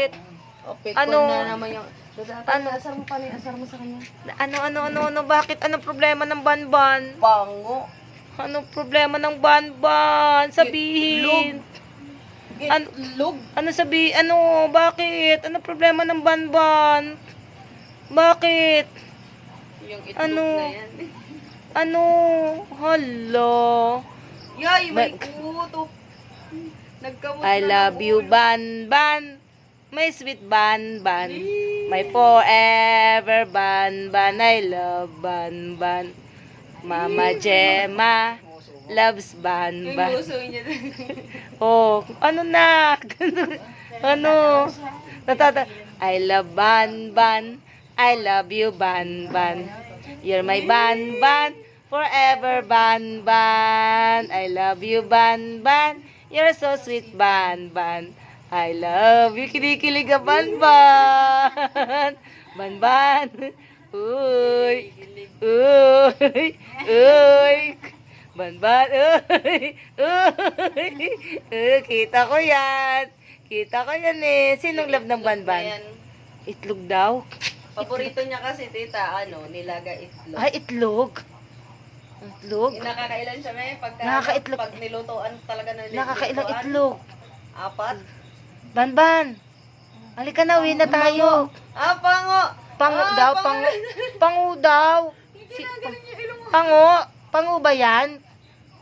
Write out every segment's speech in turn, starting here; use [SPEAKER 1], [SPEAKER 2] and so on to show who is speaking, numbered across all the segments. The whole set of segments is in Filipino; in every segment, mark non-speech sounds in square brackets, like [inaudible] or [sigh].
[SPEAKER 1] Bakit?
[SPEAKER 2] Opit
[SPEAKER 1] Ano?
[SPEAKER 2] ko na naman yung... Ano?
[SPEAKER 1] Ano?
[SPEAKER 2] Asar mo pa asar mo sa kanya.
[SPEAKER 1] Ano, ano, ano, ano, bakit? Ano problema ng banban?
[SPEAKER 2] Bango.
[SPEAKER 1] Ano problema ng banban? Sabihin. Ano-
[SPEAKER 2] Itlog.
[SPEAKER 1] Ano sabi? Ano? Bakit? Ano problema ng banban? Bakit?
[SPEAKER 2] Yung itlog
[SPEAKER 1] Ano?
[SPEAKER 2] na yan.
[SPEAKER 1] Ano? Hala.
[SPEAKER 2] Yay, may
[SPEAKER 1] Ba-
[SPEAKER 2] kuto. Nagkamot
[SPEAKER 1] I
[SPEAKER 2] na
[SPEAKER 1] love
[SPEAKER 2] ng
[SPEAKER 1] you,
[SPEAKER 2] ulo.
[SPEAKER 1] Ban My sweet Ban Ban. My forever Ban Ban. I love Ban Ban. Mama Gemma loves Ban Ban. [laughs] Oh, ano na? [laughs] ano? Natata I love Ban Ban. I love you Ban Ban. You're my Ban Ban. Forever Ban Ban. I love you Ban Ban. You're so sweet Ban Ban. I love you. Kinikilig ka Ban Ban. Ban Ban. Uy. Uy. Uy. Ban Ban. Uy. Uy. Uy. Kita ko yan. Kita ko yan eh. Sinong love ng Ban Ban?
[SPEAKER 2] Ayan.
[SPEAKER 1] Itlog daw.
[SPEAKER 2] Paborito niya kasi, tita, ano, nilaga itlog.
[SPEAKER 1] Ay, itlog. Itlog?
[SPEAKER 2] Nakakailan siya, may pagka,
[SPEAKER 1] Nakakaitlog.
[SPEAKER 2] pag nilutoan talaga na
[SPEAKER 1] Nakakailang itlog.
[SPEAKER 2] Apat.
[SPEAKER 1] Ban Ban. Halika na, uwi na tayo.
[SPEAKER 2] Ah, pango!
[SPEAKER 1] Pango
[SPEAKER 2] Ah,
[SPEAKER 1] daw,
[SPEAKER 2] pango.
[SPEAKER 1] pango. Pango daw. Si, pango. Pango ba yan?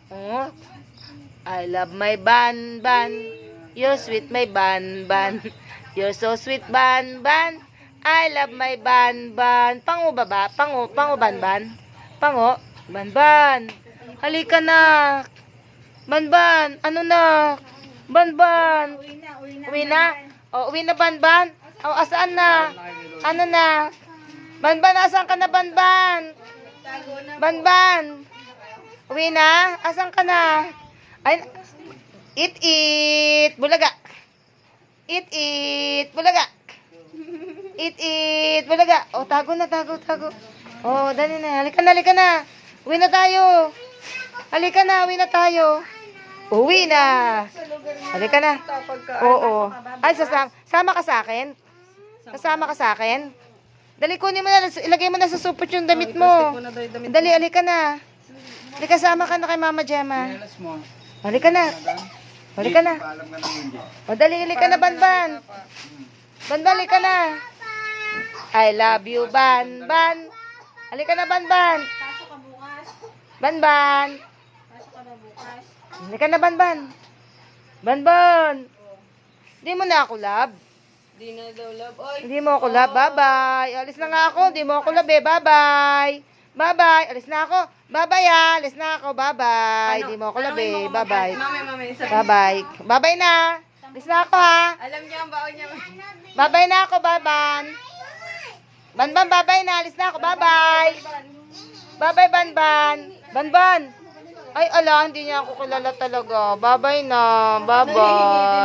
[SPEAKER 1] Oh. I love my Ban Ban. You're sweet, my Ban Ban. You're so sweet, Ban Ban. I love my Ban Ban. Pango ba ba? Pango, pango Ban Ban. Pango. Ban Ban. Halika na. Ban Ban. Ano na? Ban Ban. Uwi na. O, uwi na Ban Ban. O, asaan na? Ano na? Ban Ban, asan ka na Ban Ban?
[SPEAKER 2] Tago na.
[SPEAKER 1] Ban Ban. Uwi na? Asan ka na? Ay, eat eat. Bulaga. Eat eat. Bulaga. Eat eat. Bulaga. O, tago na, tago, tago. O, dali na. Halika na, halika na. Uwi na tayo. Halika na, uwi na tayo. Uwi na. Halika na. Oo. Ay, sasama, sama ka sa akin? Kasama ka sa akin? Dali, kunin mo na. Ilagay mo na sa supot yung damit mo. Dali, alika na. Halika, sama ka na kay Mama Gemma. Halika na. Halika na. O, dali, halika na, Banban. Banban, halika na. I love you, Banban. Halika na, Banban. Banban. Halika na, Banban. Banban. Hindi mo na ako love.
[SPEAKER 2] Di na daw love. Oy,
[SPEAKER 1] Hindi mo ako love. Bye-bye. Alis na nga ako. Hindi mo ako love eh. Bye-bye. Bye-bye. Alis na ako. Bye-bye ah. Alis na ako. Bye-bye. Hindi mo ako love eh. Bye-bye. Bye-bye. Bye-bye na. Alis na ako ha.
[SPEAKER 2] Alam niya ang baon niya.
[SPEAKER 1] Bye-bye na ako. Bye-ban. Ban-ban, bye-bye na. Alis na ako. Bye-bye. Bye-bye, Ban-ban. Ban-ban. Ay, ala, hindi niya ako kilala talaga. Bye-bye na. [laughs] Bye-bye.